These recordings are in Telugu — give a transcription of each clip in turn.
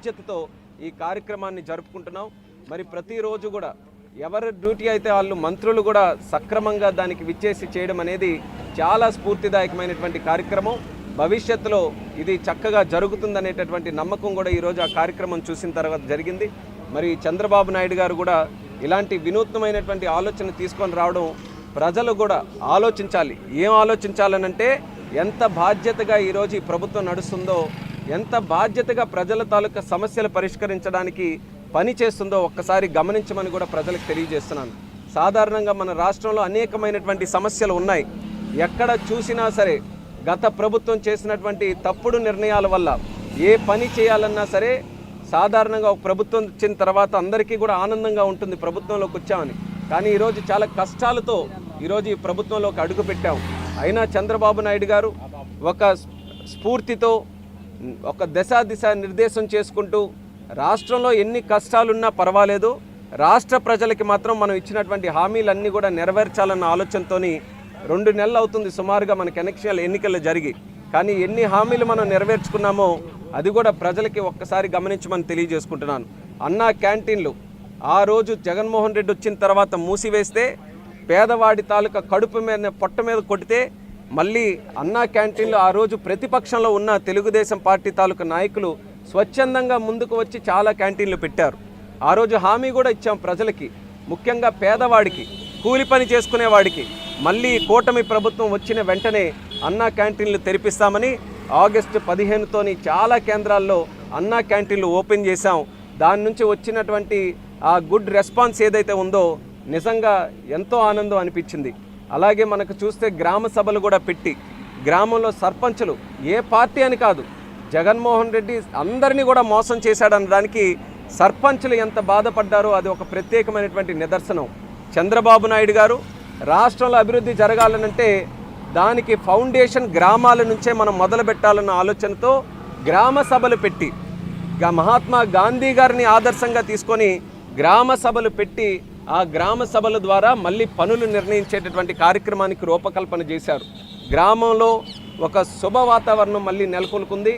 బాధ్యతతో ఈ కార్యక్రమాన్ని జరుపుకుంటున్నాం. మరి ప్రతిరోజు కూడా ఎవరి డ్యూటీ అయితే వాళ్ళు మంత్రులు కూడా సక్రమంగా దానికి విచ్చేసి చేయడం అనేది చాలా స్ఫూర్తిదాయకమైనటువంటి కార్యక్రమం. భవిష్యత్తులో ఇది చక్కగా జరుగుతుందనేటటువంటి నమ్మకం కూడా ఈరోజు ఆ కార్యక్రమం చూసిన తర్వాత జరిగింది. మరి చంద్రబాబు నాయుడు గారు కూడా ఇలాంటి వినూత్నమైనటువంటి ఆలోచన తీసుకొని రావడం ప్రజలు కూడా ఆలోచించాలి. ఏం ఆలోచించాలనంటే ఎంత బాధ్యతగా ఈరోజు ఈ ప్రభుత్వం నడుస్తుందో ఎంత బాధ్యతగా ప్రజల తాలూకా సమస్యలు పరిష్కరించడానికి పని చేస్తుందో ఒక్కసారి గమనించమని కూడా ప్రజలకు తెలియజేస్తున్నాను. సాధారణంగా మన రాష్ట్రంలో అనేకమైనటువంటి సమస్యలు ఉన్నాయి. ఎక్కడ చూసినా సరే గత ప్రభుత్వం చేసినటువంటి తప్పుడు నిర్ణయాల వల్ల ఏ పని చేయాలన్నా సరే సాధారణంగా ఒక ప్రభుత్వం వచ్చిన తర్వాత అందరికీ కూడా ఆనందంగా ఉంటుంది ప్రభుత్వంలోకి వచ్చామని. కానీ ఈరోజు చాలా కష్టాలతో ఈరోజు ఈ ప్రభుత్వంలోకి అడుగుపెట్టాం. అయినా చంద్రబాబు నాయుడు గారు ఒక స్ఫూర్తితో ఒక దశ దిశ నిర్దేశం చేసుకుంటూ రాష్ట్రంలో ఎన్ని కష్టాలున్నా పర్వాలేదు. రాష్ట్ర ప్రజలకి మాత్రం మనం ఇచ్చినటువంటి హామీలన్నీ కూడా నెరవేర్చాలన్న ఆలోచనతోని రెండు నెలలు అవుతుంది సుమారుగా మనకి ఎలక్షన్ ఎన్నికలు జరిగి. కానీ ఎన్ని హామీలు మనం నెరవేర్చుకున్నామో అది కూడా ప్రజలకి ఒక్కసారి గమనించమని తెలియజేసుకుంటున్నాను. అన్నా క్యాంటీన్లు ఆ రోజు జగన్మోహన్ రెడ్డి వచ్చిన తర్వాత మూసివేస్తే పేదవాడి తాలూకా కడుపు మీద పొట్ట మీద కొడితే మళ్ళీ అన్నా క్యాంటీన్లు ఆ రోజు ప్రతిపక్షంలో ఉన్న తెలుగుదేశం పార్టీ తాలూకా నాయకులు స్వచ్ఛందంగా ముందుకు వచ్చి చాలా క్యాంటీన్లు పెట్టారు. ఆ రోజు హామీ కూడా ఇచ్చాం ప్రజలకి ముఖ్యంగా పేదవాడికి కూలి పని చేసుకునేవాడికి మళ్ళీ కూటమి ప్రభుత్వం వచ్చిన వెంటనే అన్నా క్యాంటీన్లు తెరిపిస్తామని ఆగస్టు పదిహేనుతోని చాలా కేంద్రాల్లో అన్నా క్యాంటీన్లు ఓపెన్ చేశాం. దాని నుంచి వచ్చినటువంటి ఆ గుడ్ రెస్పాన్స్ ఏదైతే ఉందో నిజంగా ఎంతో ఆనందం అనిపించింది. అలాగే మనకు చూస్తే గ్రామ సభలు కూడా పెట్టి గ్రామంలో సర్పంచులు ఏ పార్టీ అని కాదు జగన్మోహన్ రెడ్డి అందరినీ కూడా మోసం చేశాడనడానికి సర్పంచులు ఎంత బాధపడ్డారో అది ఒక ప్రత్యేకమైనటువంటి నిదర్శనం. చంద్రబాబు నాయుడు గారు రాష్ట్రంలో అభివృద్ధి జరగాలనంటే దానికి ఫౌండేషన్ గ్రామాల నుంచే మనం మొదలు పెట్టాలన్న ఆలోచనతో గ్రామ సభలు పెట్టి మహాత్మా గాంధీ గారిని ఆదర్శంగా తీసుకొని గ్రామ సభలు పెట్టి ఆ గ్రామ సభల ద్వారా మళ్ళీ పనులు నిర్ణయించేటటువంటి కార్యక్రమానికి రూపకల్పన చేశారు. గ్రామంలో ఒక శుభ వాతావరణం మళ్ళీ నెలకొల్కుంది.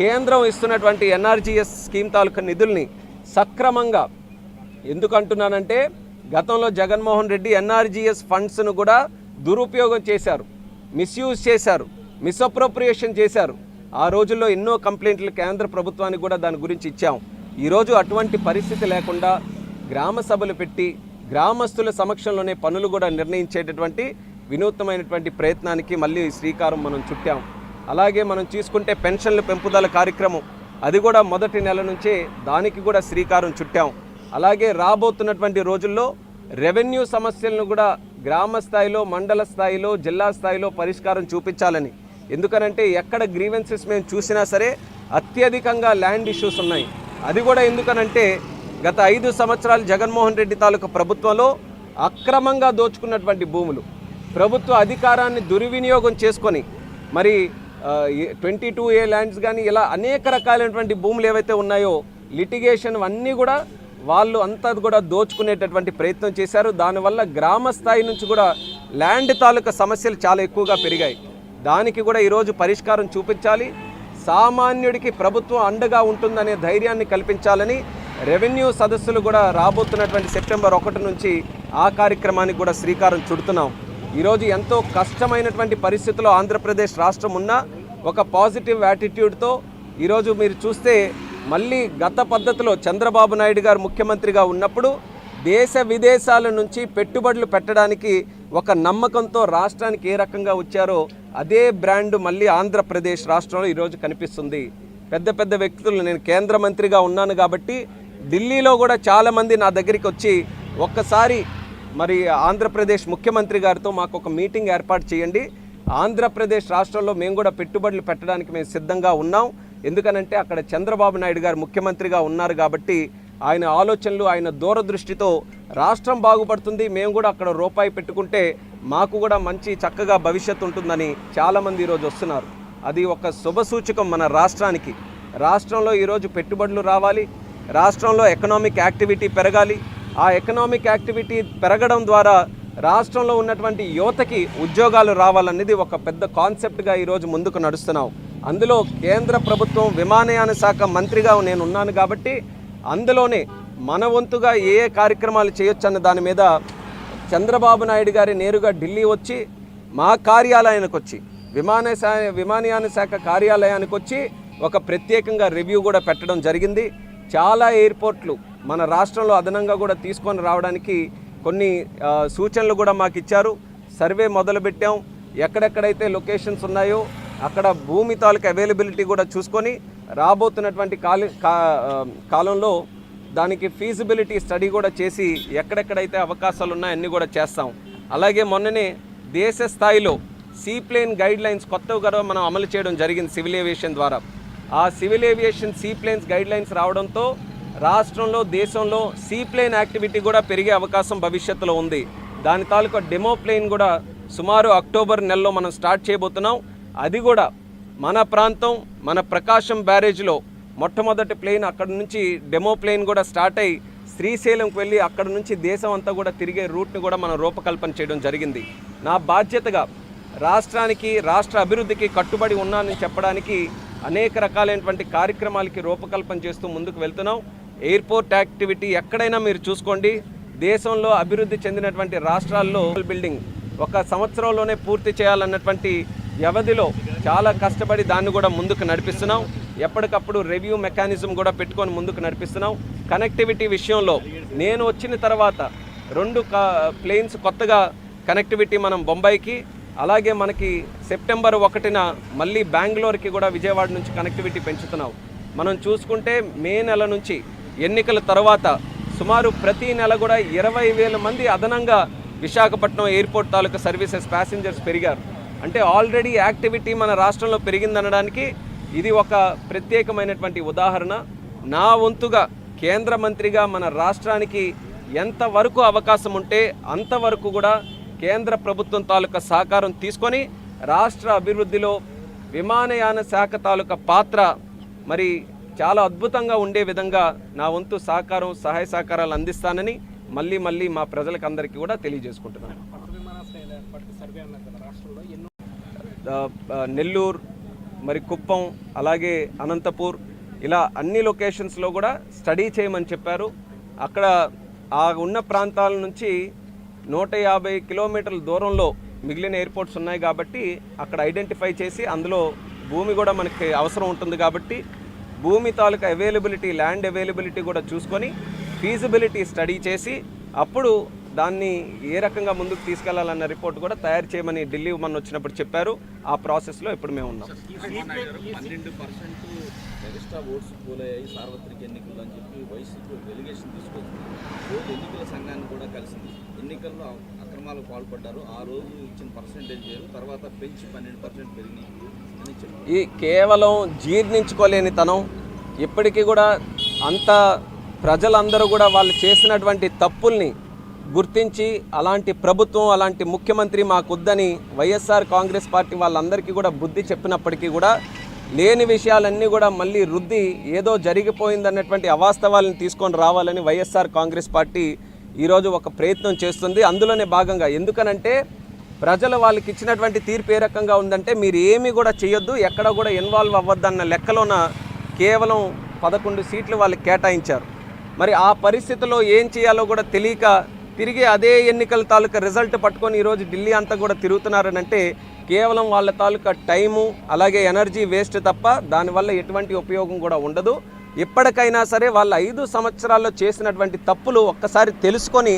కేంద్రం ఇస్తున్నటువంటి ఎన్ఆర్జీఎస్ స్కీమ్ తాలూకా నిధుల్ని సక్రమంగా ఎందుకంటున్నానంటే గతంలో జగన్మోహన్ రెడ్డి ఎన్ఆర్జీఎస్ ఫండ్స్ను కూడా దురుపయోగం చేశారు. మిస్యూజ్ చేశారు. మిస్అప్రోప్రియేషన్ చేశారు. ఆ రోజుల్లో ఎన్నో కంప్లైంట్లు కేంద్ర ప్రభుత్వానికి కూడా దాని గురించి ఇచ్చాం. ఈరోజు అటువంటి పరిస్థితి లేకుండా గ్రామ సభలు పెట్టి గ్రామస్తుల సమక్షంలోనే పనులు కూడా నిర్ణయించేటటువంటి వినూత్నమైనటువంటి ప్రయత్నానికి మళ్ళీ శ్రీకారం మనం చుట్టాం. అలాగే మనం చూసుకుంటే పెన్షన్ల పెంపుదల కార్యక్రమం అది కూడా మొదటి నెల నుంచే దానికి కూడా శ్రీకారం చుట్టాం. అలాగే రాబోతున్నటువంటి రోజుల్లో రెవెన్యూ సమస్యలను కూడా గ్రామ స్థాయిలో మండల స్థాయిలో జిల్లా స్థాయిలో పరిష్కారం చూపించాలని. ఎందుకనంటే ఎక్కడ గ్రీవెన్సెస్ మేము చూసినా సరే అత్యధికంగా ల్యాండ్ ఇష్యూస్ ఉన్నాయి. అది కూడా ఎందుకనంటే గత ఐదు సంవత్సరాలు జగన్మోహన్ రెడ్డి తాలూకా ప్రభుత్వంలో అక్రమంగా దోచుకున్నటువంటి భూములు. ప్రభుత్వ అధికారాన్ని దుర్వినియోగం చేసుకొని మరి ట్వంటీ టూ ఏ ల్యాండ్స్ కానీ ఇలా అనేక రకాలైనటువంటి భూములు ఏవైతే ఉన్నాయో లిటిగేషన్ అన్నీ కూడా వాళ్ళు అంతా కూడా దోచుకునేటటువంటి ప్రయత్నం చేశారు. దానివల్ల గ్రామ స్థాయి నుంచి కూడా ల్యాండ్ తాలూకా సమస్యలు చాలా ఎక్కువగా పెరిగాయి. దానికి కూడా ఈరోజు పరిష్కారం చూపించాలి. సామాన్యుడికి ప్రభుత్వం అండగా ఉంటుందనే ధైర్యాన్ని కల్పించాలని రెవెన్యూ సదస్సులు కూడా రాబోతున్నటువంటి సెప్టెంబర్ ఒకటి నుంచి ఆ కార్యక్రమానికి కూడా శ్రీకారం చుడుతున్నాం. ఈరోజు ఎంతో కష్టమైనటువంటి పరిస్థితుల్లో ఆంధ్రప్రదేశ్ రాష్ట్రం ఉన్న ఒక పాజిటివ్ యాటిట్యూడ్తో ఈరోజు మీరు చూస్తే మళ్ళీ గత పద్ధతిలో చంద్రబాబు నాయుడు గారు ముఖ్యమంత్రిగా ఉన్నప్పుడు దేశ విదేశాల నుంచి పెట్టుబడులు పెట్టడానికి ఒక నమ్మకంతో రాష్ట్రానికి ఏ రకంగా వచ్చారో అదే బ్రాండ్ మళ్ళీ ఆంధ్రప్రదేశ్ రాష్ట్రంలో ఈరోజు కనిపిస్తుంది. పెద్ద పెద్ద వ్యక్తులు నేను కేంద్ర మంత్రిగా ఉన్నాను కాబట్టి ఢిల్లీలో కూడా చాలామంది నా దగ్గరికి వచ్చి ఒక్కసారి మరి ఆంధ్రప్రదేశ్ ముఖ్యమంత్రి గారితో మాకు ఒక మీటింగ్ ఏర్పాటు చేయండి. ఆంధ్రప్రదేశ్ రాష్ట్రంలో మేము కూడా పెట్టుబడులు పెట్టడానికి మేము సిద్ధంగా ఉన్నాం. ఎందుకనంటే అక్కడ చంద్రబాబు నాయుడు గారు ముఖ్యమంత్రిగా ఉన్నారు కాబట్టి ఆయన ఆలోచనలు ఆయన దూరదృష్టితో రాష్ట్రం బాగుపడుతుంది. మేము కూడా అక్కడ రూపాయి పెట్టుకుంటే మాకు కూడా మంచి చక్కగా భవిష్యత్తు ఉంటుందని చాలామంది ఈరోజు వస్తున్నారు. అది ఒక శుభసూచకం మన రాష్ట్రానికి. రాష్ట్రంలో ఈరోజు పెట్టుబడులు రావాలి. రాష్ట్రంలో ఎకనామిక్ యాక్టివిటీ పెరగాలి. ఆ ఎకనామిక్ యాక్టివిటీ పెరగడం ద్వారా రాష్ట్రంలో ఉన్నటువంటి యువతకి ఉద్యోగాలు రావాలనేది ఒక పెద్ద కాన్సెప్ట్గా ఈరోజు ముందుకు నడుస్తున్నాం అందులో కేంద్ర ప్రభుత్వం విమానయాన శాఖ మంత్రిగా నేను ఉన్నాను కాబట్టి అందులోనే మన వంతుగా ఏ ఏ కార్యక్రమాలు చేయొచ్చన్న దాని మీద చంద్రబాబు నాయుడు గారి నేరుగా ఢిల్లీ వచ్చి మా కార్యాలయానికి వచ్చి విమాన శా- విమానయాన శాఖ కార్యాలయానికి వచ్చి ఒక ప్రత్యేకంగా రివ్యూ కూడా పెట్టడం జరిగింది. చాలా ఎయిర్పోర్ట్లు మన రాష్ట్రంలో అదనంగా కూడా తీసుకొని రావడానికి కొన్ని సూచనలు కూడా మాకు ఇచ్చారు. సర్వే మొదలుపెట్టాం. ఎక్కడెక్కడైతే లొకేషన్స్ ఉన్నాయో అక్కడ భూమి తాలూకా అవైలబిలిటీ కూడా చూసుకొని రాబోతున్నటువంటి కాలి కా- కాలంలో దానికి ఫీజిబిలిటీ స్టడీ కూడా చేసి ఎక్కడెక్కడైతే అవకాశాలు ఉన్నాయో అన్నీ కూడా చేస్తాం. అలాగే మొన్ననే దేశ స్థాయిలో సీప్లేన్ గైడ్ లైన్స్ కొత్తగా కూడా మనం అమలు చేయడం జరిగింది సివిల్ ఏవియేషన్ ద్వారా. ఆ civil aviation seaplanes guidelines రావడంతో రాష్ట్రంలో దేశంలో సీప్లేన్ యాక్టివిటీ కూడా పెరిగే అవకాశం భవిష్యత్తులో ఉంది. దాని తాలూకా డెమో ప్లేన్ కూడా సుమారు అక్టోబర్ నెలలో మనం స్టార్ట్ చేయబోతున్నాం. అది కూడా మన ప్రాంతం మన ప్రకాశం బ్యారేజ్లో మొట్టమొదటి ప్లేన్ అక్కడ నుంచి డెమో ప్లేన్ కూడా స్టార్ట్ అయ్యి శ్రీశైలంకి వెళ్ళి అక్కడ నుంచి దేశం అంతా కూడా తిరిగే రూట్ని కూడా మనం రూపకల్పన చేయడం జరిగింది. నా బాధ్యతగా రాష్ట్రానికి రాష్ట్ర అభివృద్ధికి కట్టుబడి ఉన్నానని చెప్పడానికి అనేక రకాలైనటువంటి కార్యక్రమాలకి రూపకల్పన చేస్తూ ముందుకు వెళ్తున్నాం. ఎయిర్పోర్ట్ యాక్టివిటీ ఎక్కడైనా మీరు చూసుకోండి. దేశంలో అభివృద్ధి చెందినటువంటి రాష్ట్రాల్లో బిల్డింగ్ ఒక సంవత్సరంలోనే పూర్తి చేయాలన్నటువంటి వ్యవధిలో చాలా కష్టపడి దాన్ని కూడా ముందుకు నడిపిస్తున్నాం. ఎప్పటికప్పుడు రివ్యూ మెకానిజం కూడా పెట్టుకొని ముందుకు నడిపిస్తున్నాం. కనెక్టివిటీ విషయంలో నేను వచ్చిన తర్వాత రెండు కా ప్లేన్స్ కొత్తగా కనెక్టివిటీ మనం బొంబాయికి అలాగే మనకి సెప్టెంబర్ ఒకటిన మళ్ళీ బెంగళూరుకి కూడా విజయవాడ నుంచి కనెక్టివిటీ పెంచుతున్నాం. మనం చూసుకుంటే మే నెల నుంచి ఎన్నికల తర్వాత సుమారు ప్రతి నెల కూడా ఇరవై వేల మంది అదనంగా విశాఖపట్నం ఎయిర్పోర్ట్ తాలూకా సర్వీసెస్ ప్యాసింజర్స్ పెరిగారు. అంటే ఆల్రెడీ యాక్టివిటీ మన రాష్ట్రంలో పెరిగిందనడానికి ఇది ఒక ప్రత్యేకమైనటువంటి ఉదాహరణ. నా వంతుగా కేంద్ర మంత్రిగా మన రాష్ట్రానికి ఎంతవరకు అవకాశం ఉంటే అంతవరకు కూడా కేంద్ర ప్రభుత్వం తాలూకా సహకారం తీసుకొని రాష్ట్ర అభివృద్ధిలో విమానయాన శాఖ తాలూకా పాత్ర మరి చాలా అద్భుతంగా ఉండే విధంగా నా వంతు సహకారం సహాయ సహకారాలు అందిస్తానని మళ్ళీ మళ్ళీ మా ప్రజలకు అందరికీ కూడా తెలియజేసుకుంటున్నాను. నెల్లూరు మరి కుప్పం అలాగే అనంతపూర్ ఇలా అన్ని లొకేషన్స్లో కూడా స్టడీ చేయమని చెప్పారు. అక్కడ ఆ ఉన్న ప్రాంతాల నుంచి నూట యాభై కిలోమీటర్ల దూరంలో మిగిలిన ఎయిర్పోర్ట్స్ ఉన్నాయి కాబట్టి అక్కడ ఐడెంటిఫై చేసి అందులో భూమి కూడా మనకి అవసరం ఉంటుంది కాబట్టి భూమి తాలూకా అవైలబిలిటీ ల్యాండ్ అవైలబిలిటీ కూడా చూసుకొని ఫీజిబిలిటీ స్టడీ చేసి అప్పుడు దాన్ని ఏ రకంగా ముందుకు తీసుకెళ్ళాలన్న రిపోర్ట్ కూడా తయారు చేయమని ఢిల్లీ మన వచ్చినప్పుడు చెప్పారు. ఆ ప్రాసెస్లో ఇప్పుడు మేము ఉన్నాం. పన్నెండు పర్సెంట్ ఎక్స్ట్రా ఓట్స్ పోలయ్యాయి సార్వత్రిక ఎన్నికల్లో అని చెప్పి వైసీపీ డెలిగేషన్ తీసుకొచ్చింది. రోజు ఎన్నికల సంఘాన్ని కూడా కలిసింది. ఎన్నికల్లో అక్రమాలకు పాల్పడ్డారు. ఆ రోజు ఇచ్చిన పర్సెంటేజ్ వేరు తర్వాత పెంచి పన్నెండు పర్సెంట్ పెరిగినాయి అని చెప్పి ఈ కేవలం జీర్ణించుకోలేని తనం ఇప్పటికీ కూడా అంత ప్రజలందరూ కూడా వాళ్ళు చేసినటువంటి తప్పుల్ని గుర్తించి అలాంటి ప్రభుత్వం అలాంటి ముఖ్యమంత్రి మాకొద్దని వైఎస్ఆర్ కాంగ్రెస్ పార్టీ వాళ్ళందరికీ కూడా బుద్ధి చెప్పినప్పటికీ కూడా లేని విషయాలన్నీ కూడా మళ్ళీ రుద్ది ఏదో జరిగిపోయిందన్నటువంటి అవాస్తవాలను తీసుకొని రావాలని వైఎస్ఆర్ కాంగ్రెస్ పార్టీ ఈరోజు ఒక ప్రయత్నం చేస్తుంది. అందులోనే భాగంగా ఎందుకనంటే ప్రజలు వాళ్ళకి ఇచ్చినటువంటి తీర్పు ఏ రకంగా ఉందంటే మీరు ఏమీ కూడా చేయొద్దు ఎక్కడ కూడా ఇన్వాల్వ్ అవ్వద్దన్న లెక్కలోన కేవలం పదకొండు సీట్లు వాళ్ళకి కేటాయించారు. మరి ఆ పరిస్థితిలో ఏం చేయాలో కూడా తెలియక తిరిగి అదే ఎన్నికల తాలూకా రిజల్ట్ పట్టుకొని ఈరోజు ఢిల్లీ అంతా కూడా తిరుగుతున్నారనంటే కేవలం వాళ్ళ తాలూకా టైము అలాగే ఎనర్జీ వేస్ట్ తప్ప దానివల్ల ఎటువంటి ఉపయోగం కూడా ఉండదు. ఎప్పటికైనా సరే వాళ్ళ ఐదు సంవత్సరాల్లో చేసినటువంటి తప్పులు ఒక్కసారి తెలుసుకొని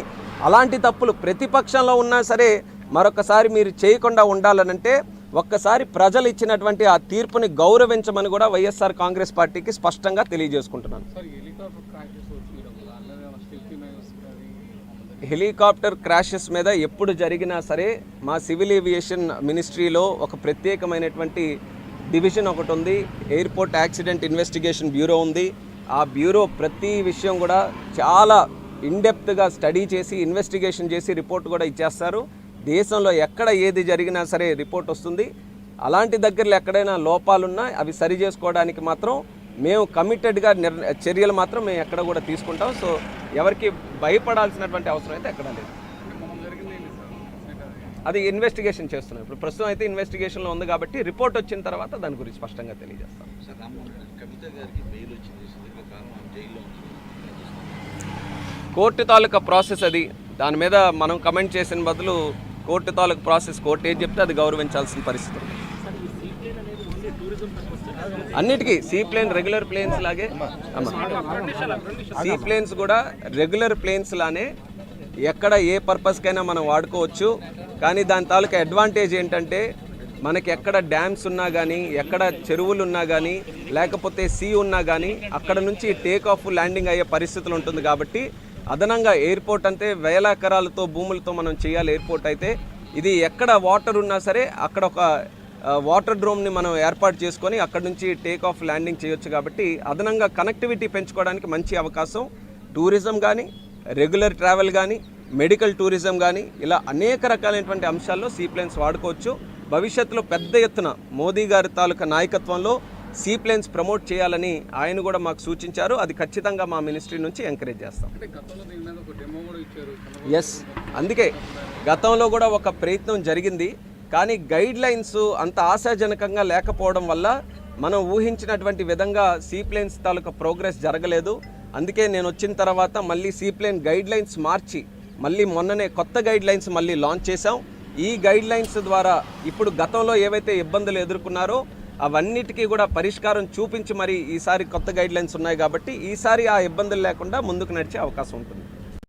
అలాంటి తప్పులు ప్రతిపక్షంలో ఉన్నా సరే మరొకసారి మీరు చేయకుండా ఉండాలనంటే ఒక్కసారి ప్రజలు ఇచ్చినటువంటి ఆ తీర్పుని గౌరవించమని కూడా వైఎస్ఆర్ కాంగ్రెస్ పార్టీకి స్పష్టంగా తెలియజేసుకుంటున్నాను సార్ హెలికాప్టర్ క్రాషెస్ వచ్చినాయి కదా అందులో స్టిల్ మైనస్ హెలికాప్టర్ క్రాషెస్ మీద ఎప్పుడు జరిగినా సరే మా సివిల్ ఏవియేషన్ మినిస్ట్రీలో ఒక ప్రత్యేకమైనటువంటి డివిజన్ ఒకటి ఉంది. ఎయిర్పోర్ట్ యాక్సిడెంట్ ఇన్వెస్టిగేషన్ బ్యూరో ఉంది. ఆ బ్యూరో ప్రతి విషయం కూడా చాలా ఇన్డెప్త్గా స్టడీ చేసి ఇన్వెస్టిగేషన్ చేసి రిపోర్ట్ కూడా ఇచ్చేస్తారు. దేశంలో ఎక్కడ ఏది జరిగినా సరే రిపోర్ట్ వస్తుంది. అలాంటి దగ్గరలో ఎక్కడైనా లోపాలున్నా అవి సరి చేసుకోవడానికి మాత్రం మేము కమిటెడ్గా నిర్ చర్యలు మాత్రం మేము ఎక్కడ కూడా తీసుకుంటాం. సో ఎవరికి భయపడాల్సినటువంటి అవసరం అయితే ఎక్కడ లేదు. అది ఇన్వెస్టిగేషన్ చేస్తున్నాం. ఇప్పుడు ప్రస్తుతం అయితే ఇన్వెస్టిగేషన్లో ఉంది కాబట్టి రిపోర్ట్ వచ్చిన తర్వాత దాని గురించి స్పష్టంగా తెలియజేస్తాం? కోర్టు తాలూకా ప్రాసెస్ అది. దాని మీద మనం కమెంట్ చేసిన బదులు కోర్టు తాలూకా ప్రాసెస్ కోర్టు ఏం చెప్తే అది గౌరవించాల్సిన పరిస్థితి అన్నిటికీ సీ ప్లేన్ రెగ్యులర్ ప్లేన్స్ లాగే సీ ప్లేన్స్ కూడా రెగ్యులర్ ప్లేన్స్ లానే ఎక్కడ ఏ పర్పస్కైనా మనం వాడుకోవచ్చు. కానీ దాని తాలూకా అడ్వాంటేజ్ ఏంటంటే మనకి ఎక్కడ డ్యామ్స్ ఉన్నా కానీ ఎక్కడ చెరువులు ఉన్నా కానీ లేకపోతే సీ ఉన్నా కానీ అక్కడ నుంచి టేక్ ఆఫ్ ల్యాండింగ్ అయ్యే పరిస్థితులు ఉంటుంది కాబట్టి అదనంగా ఎయిర్పోర్ట్ అంటే వేల ఎకరాలతో భూములతో మనం చేయాలి ఎయిర్పోర్ట్ అయితే. ఇది ఎక్కడ వాటర్ ఉన్నా సరే అక్కడ ఒక వాటర్ డ్రోమ్ని మనం ఏర్పాటు చేసుకొని అక్కడ నుంచి టేక్ ఆఫ్ ల్యాండింగ్ చేయొచ్చు కాబట్టి అదనంగా కనెక్టివిటీ పెంచుకోవడానికి మంచి అవకాశం. టూరిజం కానీ రెగ్యులర్ ట్రావెల్ కానీ మెడికల్ టూరిజం కానీ ఇలా అనేక రకాలైనటువంటి అంశాల్లో సీప్లేన్స్ వాడుకోవచ్చు. భవిష్యత్తులో పెద్ద ఎత్తున మోదీ గారి తాలూకా నాయకత్వంలో సీప్లేన్స్ ప్రమోట్ చేయాలని ఆయన కూడా మాకు సూచించారు. అది ఖచ్చితంగా మా మినిస్ట్రీ నుంచి ఎంకరేజ్ చేస్తాం. ఎస్ అందుకే గతంలో కూడా ఒక ప్రయత్నం జరిగింది. కానీ గైడ్ లైన్స్ అంత ఆశాజనకంగా లేకపోవడం వల్ల మనం ఊహించినటువంటి విధంగా సీప్లేన్స్ తాలూకా ప్రోగ్రెస్ జరగలేదు. అందుకే నేను వచ్చిన తర్వాత మళ్ళీ సీప్లేన్ గైడ్ లైన్స్ మార్చి మళ్ళీ మొన్ననే కొత్త గైడ్ లైన్స్ మళ్ళీ లాంచ్ చేశాం. ఈ గైడ్ లైన్స్ ద్వారా ఇప్పుడు గతంలో ఏవైతే ఇబ్బందులు ఎదుర్కొన్నారో అవన్నిటికీ కూడా పరిష్కారం చూపించి మరి ఈసారి కొత్త గైడ్ లైన్స్ ఉన్నాయి కాబట్టి ఈసారి ఆ ఇబ్బందులు లేకుండా ముందుకు నడిచే అవకాశం ఉంటుంది.